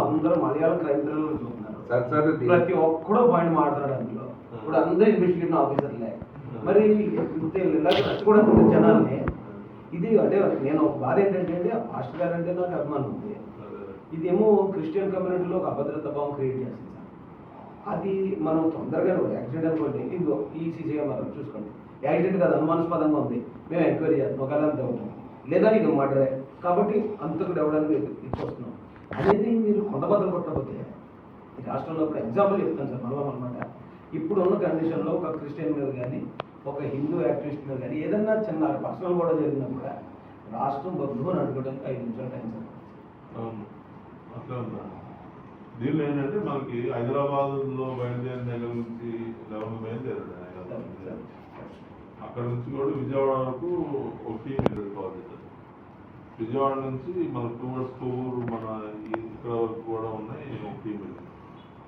అందరూ Malayalam crime thriller చూస్తున్నారు. Sir sir ఇది- ప్రతి ఒక్కడో పాయింట్ మాట్లాడారు అందులో. ఇప్పుడు అందరూ ఇన్వెస్టిగేషన్ ఆఫీసర్లే మరి ఇలా రచ్చకూడదు జనాల్ని ఇది అంటే నేను ఒక బాధ ఏంటంటే పాస్టర్ గారు అంటే నాకు అభిమానం ఉంది. ఇదేమో క్రిస్టియన్ కమ్యూనిటీలో ఒక అభద్రత భావం క్రియేట్ చేస్తుంది అది మనం తొందరగా యాక్సిడెంట్ అనుకోండి. ఇదిగో ఈ సీసీగా మనం చూసుకోండి. యాక్సిడెంట్ కాదు అనుమానాస్పదంగా ఉంది. మేము ఎంక్వైరీ చేస్తాం ఒకవేళ అవుతాం లేదా ఇది మాటరే కాబట్టి అంతకు ఎవడానికి ఇచ్చేస్తున్నాం. అనేది మీరు కొండబద్దలు కొట్టకపోతే ఈ రాష్ట్రంలో ఇప్పుడు ఎగ్జాంపుల్ చెప్తాను సార్ మనం అనమాట ఇప్పుడు ఉన్న కండిషన్లో ఒక క్రిస్టియన్ మీద కానీ ఒక హిందూ యాక్టివిస్ట్ మీద కానీ ఏదన్నా చిన్న పర్సనల్ కూడా జరిగినా కూడా రాష్ట్రం బద్దు అని అడుగుకోవడానికి ఐదు నిమిషాలు టైం సార్. అవును. అట్లా దీనిలో ఏంటంటే మనకి హైదరాబాద్లో బయలుదేరిన దగ్గర నుంచి లెవెన్ బయలుదేరాడు అక్కడ నుంచి కూడా విజయవాడ వరకు ఒక టీం పెట్టుకోవాలి విజయవాడ నుంచి మన టూవర్స్ టూర్ మన ఇక్కడ వరకు కూడా ఉన్నాయి ఒక టీం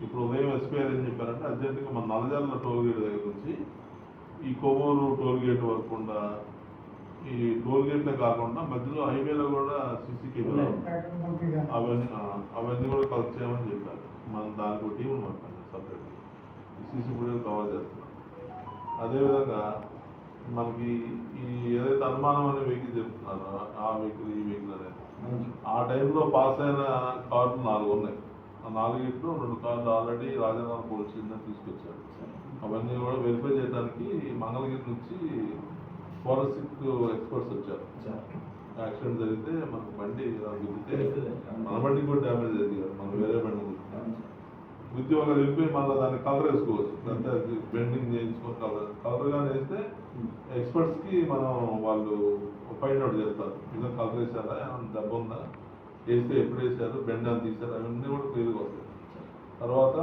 ఇప్పుడు ఉదయం ఎస్పీఆర్ ఏం చెప్పారంటే అర్జెంటుగా మన నల్లజల్ల టోల్ గేట్ దగ్గర నుంచి ఈ కొవ్వూరు టోల్ గేట్ వరకు ఉన్న ఈ టోల్ గేట్లే కాకుండా మధ్యలో హైవేలో కూడా సీసీ కెమెరా అవన్నీ అవన్నీ కూడా కలెక్ట్ చేయమని చెప్పారు. మన దానికి ఒక టీం మాట్లాడారు సపరేట్ సీసీ ఫుటేజ్ కవర్ చేస్తున్నాం. అదేవిధంగా మనకి ఈ ఏదైతే అనుమానం అనే వెహికల్ చెప్తున్నారో ఆ వెహికల్ ఈ వెహికల్ అనేది ఆ టైంలో పాస్ అయిన కార్లు నాలుగు ఉన్నాయి. ఆ నాలుగిట్లో రెండు కార్లు ఆల్రెడీ రాజధాని పోలీస్ తీసుకొచ్చారు. అవన్నీ కూడా వెరిఫై చేయడానికి మంగళగిరి నుంచి ఫోరెన్సిక్ ఎక్స్పర్ట్స్ వచ్చారు. యాక్సిడెంట్ జరిగితే మనకు బండి గుద్దితే మన బండికి కూడా డ్యామేజ్ అయింది కదా మనం వేరే బండి గుద్ది ఒక వెళ్ళిపోయి మళ్ళీ దాన్ని కలర్ వేసుకోవచ్చు అంతే బెండింగ్ చేయించుకొని కలర్ కలర్ కానీ వేస్తే ఎక్స్పర్ట్స్కి మనం వాళ్ళు ఫైండ్ అవుట్ చేస్తారు. ఇంకా కలర్ వేసారా ఏమన్నా దెబ్బ ఉందా? వేస్తే ఎప్పుడు వేసారు బెండ్ అని తీసారు అవన్నీ కూడా క్లియర్గా వస్తాయి. తర్వాత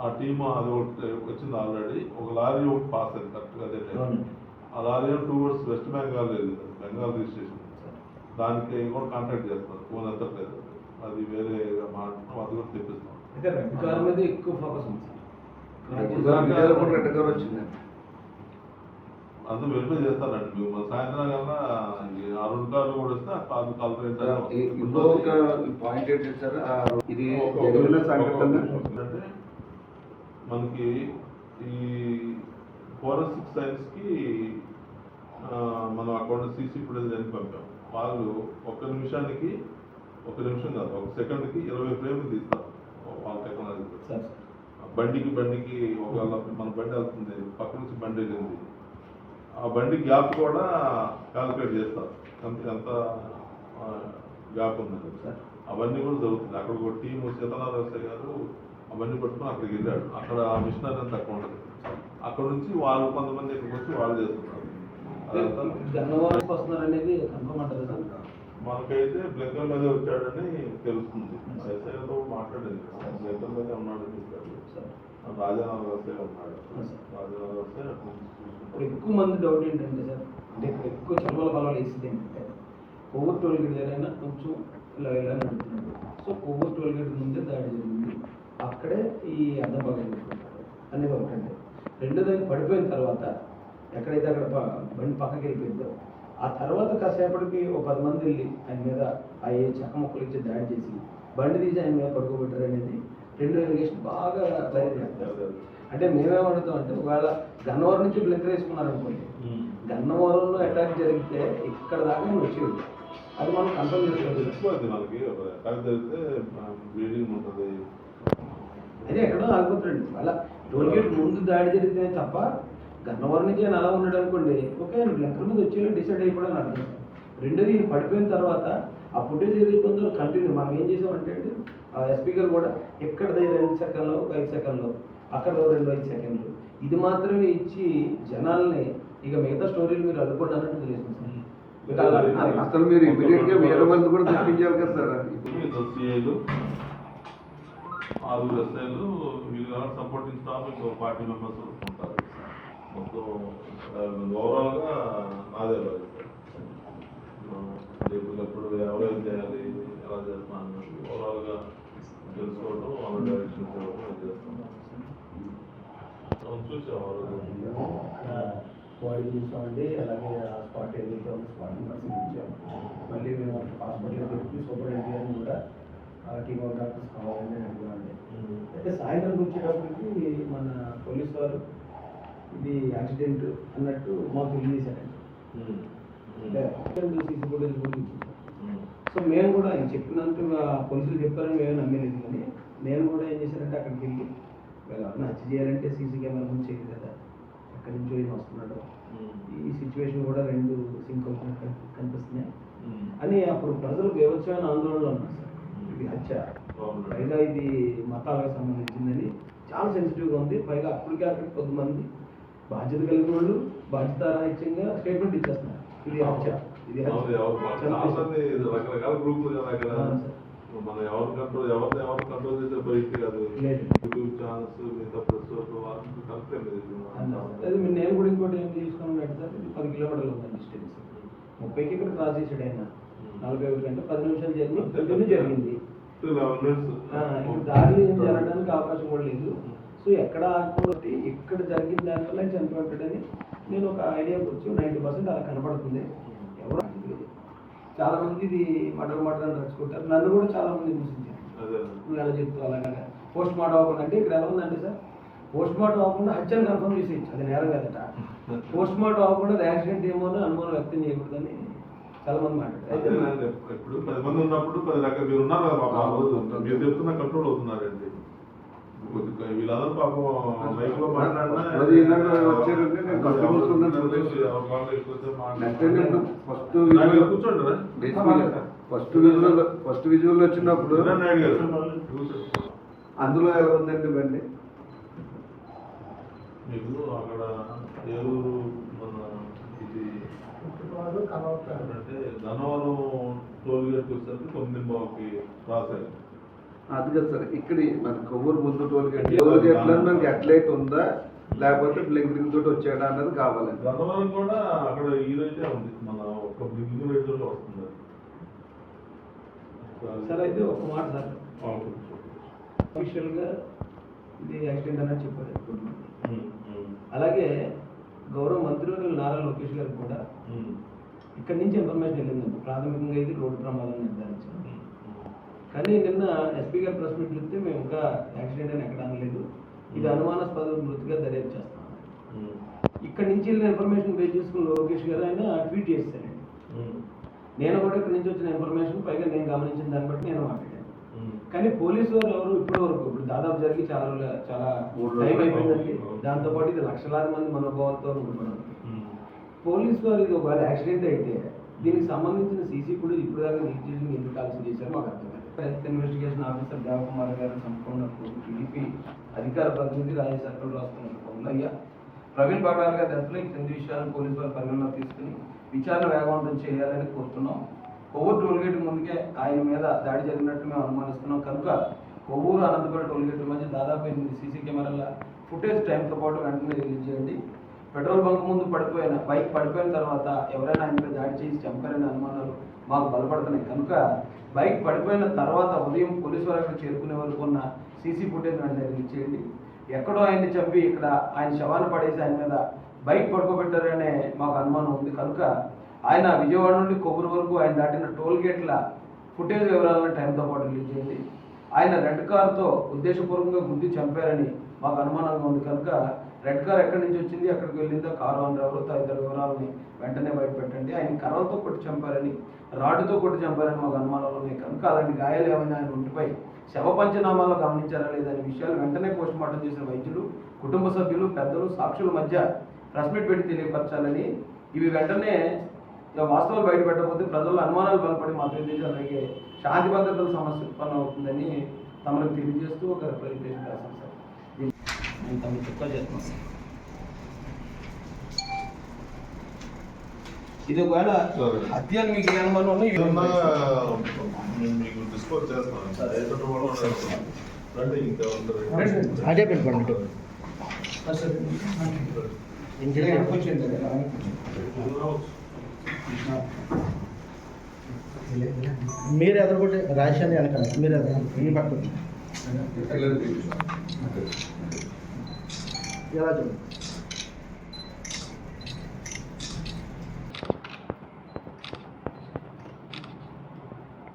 ఆ టీమ్ అది ఒకటి వచ్చింది ఆల్రెడీ. ఒక లారీ ఒకటి పాస్ అయింది కరెక్ట్గా అదే time lorry towards West Bengal వెళ్ళింది బెంగాల్ రిజిస్ట్రేషన్. దానికి కూడా కాంటాక్ట్ చేస్తారు ఫోన్ ఎత్తట్లేదు. అది వేరే మాట్లాడుతున్నాం అది కూడా తెప్పిస్తాం ఎక్కువ ఫోకస్ ఉంది అందరూ వెరిఫై చేస్తారండి మీకు మన సాయంత్రం కల్లా ఈ ఆ రెండు కార్లు కూడా వస్తే కార్లు సంఘటన. అంటే మనకి ఈ ఫోరెన్సిక్ సైన్స్కి మనం అకౌంట్ సీసీ ఫుటేజ్ అని పంపాం. వాళ్ళు ఒక్క నిమిషానికి ఒక నిమిషం కాదు ఒక సెకండ్కి ఇరవై ఫ్రేమ్లు తీస్తారు. వాళ్ళ టెక్నాలజీ సార్. బండికి బండికి ఒకవేళ మన బండి వెళ్తుంది పక్క నుంచి బండి వెళ్ళింది. ఆ బండి గ్యాప్ కూడా క్యాలిక్యులేట్ చేస్తారు. ఎంత ఎంత గ్యాప్ ఉందని అవన్నీ కూడా జరుగుతుంది. అక్కడ ఒక టీం సీతారామరావు గారు అవన్నీ పట్టుకుని అక్కడికి వెళ్ళాడు. అక్కడ ఆ మిషనరీ అంతా అక్కడ ఉండదు అక్కడ నుంచి వాళ్ళు కొంతమంది ఇక్కడికి వచ్చి వాళ్ళు చేస్తున్నారు. అదంతా గన్నవరం వస్తున్నారు అనేది కన్ఫర్మ్ అంటారు సార్? మనకైతే బ్లెక్కర్ మీద వచ్చాడని తెలుస్తుంది. ఎస్ఐతో మాట్లాడింది. బ్లెక్కర్ మీద ఉన్నాడని చెప్పాడు. సార్. రాజారావు వ్యవస్థ ఉన్నాడు. రాజారావు వ్యవస్థ ఇప్పుడు ఎక్కువ మంది డౌట్ ఏంటంటే సార్ అంటే ఇప్పుడు ఎక్కువ చలవల బలాలు వేసింది ఏంటంటే కొవ్వూరు టోల్ గేట్ దగ్గర కొంచెం ఇలా ఇలా నడుపుతున్నాడు సో కొవ్వూరు టోల్ గేట్ ముందే దాడి జరిగింది. అక్కడే ఈ అద్దం బాగా అనేది ఒకటండి రెండోది అది పడిపోయిన తర్వాత ఎక్కడైతే అక్కడ బండి పక్కకి వెళ్ళిపోయిందో ఆ తర్వాత కాసేపటికి ఒక పది మంది వెళ్ళి ఆయన మీద ఆ ఏ చెక్క ముక్కలు ఇచ్చి దాడి చేసి బండి తీసి ఆయన మీద పడుకోబెట్టారు అనేది రెండు ఎలిగేషన్ బాగా అంటే మేమేమడుగుతాం అంటే ఒకవేళ గన్నవరం నుంచి బ్లింకర్ వేసుకున్నారు అనుకోండి గన్నవరంలో అటాక్ జరిగితే ఇక్కడ దాకా నేను వచ్చేది అది మనం కన్ఫర్మ్ చేసుకోవాలి. మనకి బ్లీడింగ్ ఉంటుంది. అదే ఎక్కడో ఆగిపోతాడు అలా టోల్ గేట్ ముందు దాడి జరిగితే తప్ప గన్నవరం నుంచి ఆయన అలా ఉన్నాడు అనుకోండి ఓకే బ్లింకర్ మీద వచ్చేలా డిసైడ్ అయిపోవడం అర్థం. రెండోది ఈయన పడిపోయిన తర్వాత ఆ ఫుటేజ్ ఏదైతుందో కంటిన్యూ మనం ఏం చేసామంటే అండి ఆ ఎస్పీ గారు కూడా ఎక్కడ దగ్గర రెండు సెకండ్లో ఒక ఐదు సెకండ్లో అక్కడ రెండు ఐదు సెకండ్లు ఇది మాత్రమే ఇచ్చి జనాల్ని ఇక మిగతా స్టోరీలు మీరు అనుకోండి అన్నట్టు సార్. అసలు మీరు ఇమీడియట్గా వేరే మంది కూడా తెప్పించాలి కదా సార్ ఎస్సీఐలు ఆరుగురు ఎస్ఐలు వీళ్ళు సపోర్టింగ్ స్టాఫ్ ఇంకో ఫార్టీ మెంబర్స్ మొత్తం ఓవరాల్గా నాదే బాధ్యత రేపు ఎప్పుడు ఎవరేం చేయాలి ఎలా చేస్తున్నాను ఓవరాల్గా తెలుసుకోవడం వాళ్ళ డైరెక్షన్ ఇవ్వడం అది చేస్తాం. అవును, చూసాం. బాడీ చూసామండి అలాగే ఆ స్పాట్ ఏదైతే ఉందో స్పాట్ పరిశీలించాం మళ్ళీ మేము హాస్పిటల్కి పెట్టి సూపరింటెండెంట్ గారిని కూడా టీమ్ ఆఫ్ డాక్టర్స్ కావాలని అడిగామండి అయితే సాయంత్రం వచ్చేటప్పటికి మన పోలీస్ వారు ఇది యాక్సిడెంట్ అన్నట్టు మాకు తెలియజేశారండి సీసీ ఫుటేజ్ కూడా. సో మేము కూడా ఆయన చెప్పినంత పోలీసులు చెప్పారని మేము నమ్మలేదు కానీ నేను కూడా ఏం చేశానంటే అక్కడికి వెళ్ళి ఎవరైనా హత్య చేయాలంటే సీసీ కెమెరా నుంచి కదా ఎక్కడి నుంచో ఈయన వస్తున్నాడు. ఈ సిచ్యువేషన్ కూడా రెండు సింక్ అవుతున్నట్టు కనిపిస్తున్నాయి. అని అప్పుడు ప్రజలు బీభత్సమైన ఆందోళనలో ఉన్నారు సార్. ఇది హత్య. పైగా ఇది మతాలకు సంబంధించిందని చాలా సెన్సిటివ్గా ఉంది. పైగా అప్పటికే అక్కడికి కొద్దిమంది బాధ్యత కలిగిన వాళ్ళు బాధ్యత రాహిత్యంగా స్టేట్మెంట్ ఇచ్చేస్తున్నారు. ఇది హత్య ఇది రకరకాల గ్రూపులు కదా అక్కడ అవును సార్. మనం ఎవరు కంట్రోల్ ఎవరు ఎవరు కంట్రోల్ చేసే పరిస్థితి కాదు. లేదు. యూట్యూబ్ ఛానల్స్ మిగతా ప్రెస్ వాళ్ళకి కరెక్ట్ అదే మీరు నేను కూడా ఇంకోటి ఏం తీసుకున్నాను సార్ ఇది పది కిలోమీటర్లు ఉంది డిస్టెన్స్ ముప్పైకి ఇక్కడ క్రాస్ చేసాడు ఆయన నలభై ఒకటి గంటలు పది నిమిషాలు జరిగింది. ఇక్కడ దారిలో ఏం జరగడానికి అవకాశం కూడా లేదు. సో ఎక్కడ ఆగిపోతే ఇక్కడ జరిగిన దానివల్ల ఆయన చనిపోయాడని నేను ఒక ఐడియాకి వచ్చి నైంటీ పర్సెంట్ అలా కనపడుతుంది ఎవరు తెలియదు. చాలా మంది ఇది మటర్ మటర్ అని రచ్చుకుంటారు నన్ను కూడా చాలా మంది విమర్శించారు. అదే నువ్వు ఎలా చెప్తావు అలాగా పోస్ట్ మార్టం అవ్వకుండా అంటే ఇక్కడ ఎలా ఉందంటే సార్ పోస్ట్ మార్టం అవ్వకుండా హత్యను కన్ఫర్మ్ చేసేయచ్చు. అది నేరం కదట. పోస్ట్ మార్టం అవ్వకుండా యాక్సిడెంట్ ఏమో అని అనుమానం వ్యక్తం చేయకూడదని చాలా మంది మాట్లాడారు. ఇప్పుడు పది మంది ఉన్నప్పుడు పది రకాల మీరు ఉన్నారు మీరు చెప్తున్నా కంట్రోల్ అవుతున్నారండి. వీళ్ళందరూ పాపం మాట్లాడినా. ఫస్ట్ కూర్చోండి. ఫస్ట్ విజువల్ ఫస్ట్ విజువల్ వచ్చినప్పుడు. అందులో ఎలా ఉందండి బండి మీకు అక్కడ ఏలూరు మన ఇది అంటే ధనవరం టోల్ గేట్ వచ్చేసరికి తొమ్మిది బాబుకి రాశారు అది కదా సార్ ఇక్కడ మన కొవ్వూరు ముందు టోల్ గేట్. టోల్ గేట్లో మనకి అట్లైట్ ఉందా? లేకపోతే బ్లింకింగ్ తోటి వచ్చాడా అన్నది కావాలండి. ధనవరం కూడా అక్కడ ఈరోజే ఉంది మన ఒక బిల్డింగ్ రేట్ వస్తుంది. సార్ అయితే ఒక మాట సార్. అఫీషియల్గా ఇది యాక్సిడెంట్ అన్నట్టు చెప్పారు అలాగే గౌరవ మంత్రివర్యులు నారా లోకేష్ గారు కూడా ఇక్కడి నుంచి ఇన్ఫర్మేషన్ వెళ్ళిందండి. ప్రాథమికంగా ఇది రోడ్డు ప్రమాదం నిర్ధారించారు. కానీ నిన్న ఎస్పీ గారు ప్రెస్ మీట్ మేము ఇంకా యాక్సిడెంట్ అని ఎక్కడ అనలేదు. ఇది అనుమానాస్పద మృతిగా దర్యాప్తు చేస్తాం. ఉమ్, ఇక్కడి నుంచి వెళ్ళిన ఇన్ఫర్మేషన్ బేస్ చేసుకుని లోకేష్ గారు ఆయన ట్వీట్ చేశారండి. ఉమ్, నేను కూడా ఇక్కడి నుంచి వచ్చిన ఇన్ఫర్మేషన్ పైగా నేను గమనించిన దాన్ని బట్టి నేను మాట్లాడాను. కానీ పోలీసు వారు ఎవరు ఇప్పటి వరకు ఇప్పుడు దాదాపు జరిగి చాలా చాలా టైం అయిపోయిందండి. అవును. దాంతో పాటు ఇది లక్షలాది మంది మనోభావాలతో ఉంటున్నారు. పోలీసు వారు ఇది ఒకవేళ యాక్సిడెంట్ అయితే దీనికి సంబంధించిన సీసీ కూడా ఇప్పుడు దాకా రిజిస్ట్రేషన్ ఎందుకు ఆలస్యం చేశారు మాకు అర్థం హెల్త్ ఇన్వెస్టిగేషన్ ఆఫీసర్ దేవకుమార్ గారు సంపూర్ణ టీడీపీ అధికార ప్రతినిధి రాజ్య సర్కల్ రాస్తున్న అయ్యా ప్రవీణ్ పగడాల్ గారి దశలో ఈ క్రింది విషయాలను పోలీసు వారు పరిగణలోకి తీసుకుని విచారణ వేగవంతం చేయాలని కోరుతున్నాం. కొవ్వూరు టోల్గేట్ ముందుకే ఆయన మీద దాడి జరిగినట్టు మేము అనుమానిస్తున్నాం. కనుక కొవ్వూరు అనంతపురం టోల్గేట్ మధ్య దాదాపు ఎనిమిది సీసీ కెమెరాల ఫుటేజ్ టైంతో పాటు వెంటనే రిలీజ్ చేయండి. పెట్రోల్ బంక్ ముందు పడిపోయిన బైక్ పడిపోయిన తర్వాత ఎవరైనా ఆయన మీద దాడి చేసి చంపారనే అనుమానాలు మాకు బలపడుతున్నాయి. కనుక బైక్ పడిపోయిన తర్వాత ఉదయం పోలీసు వరకు చేరుకునే వరకు ఉన్న సీసీ ఫుటేజ్ వెంటనే రిలీజ్ చేయండి. ఎక్కడో ఆయన్ని చంపి ఇక్కడ ఆయన శవాన్ని పడేసి ఆయన మీద బైక్ పడుకోబెట్టారనే మాకు అనుమానం ఉంది. కనుక ఆయన విజయవాడ నుండి కొబ్బరి వరకు ఆయన దాటిన టోల్ గేట్ల ఫుటేజ్ వివరాలను టైంతో పాటు రిలీజ్ చేయండి. ఆయన రెడ్ కార్తో ఉద్దేశపూర్వకంగా గుద్ది చంపారని మాకు అనుమానంగా ఉంది. కనుక రెడ్ కార్ ఎక్కడి నుంచి వచ్చింది? అక్కడికి వెళ్ళిందో? కారు అని ఎవరు ఇద్దరు వివరాలని వెంటనే బయటపెట్టండి. ఆయన కర్రలతో కొట్టి చంపారని రాడ్డుతో కొట్టి చంపారని మాకు అనుమానాలు ఉన్నాయి. కనుక అలాంటి గాయాలు ఏమైనా ఆయన ఒంటిపై శవ పంచనామాలో గమనించారా లేదనే విషయాలు వెంటనే పోస్ట్ మార్టం చేసిన వైద్యులు కుటుంబ సభ్యులు పెద్దలు సాక్షుల మధ్య ప్రెస్ మీట్ పెట్టి తెలియపరచాలని ఇవి వెంటనే ఇక వాస్తవాలు బయటపెట్టకపోతే ప్రజల్లో అనుమానాలు బలపడి మా ప్రదేశం అలాగే శాంతి భద్రతల సమస్య ఉత్పన్నం అవుతుందని తమకు తెలియజేస్తూ ఒక ప్రజెంటేషన్ రాశాను సార్. నేను తమ ఎక్కువ సార్ ఇది ఒకవేళ హత్యలు మీకు అనుమానం మీకు అదే పెట్టుకోండి మీరు ఎదురుకుంటే రాజశాని వెనకాలి మీరు ఎదురు మీ పక్కన. ఎలా చూడండి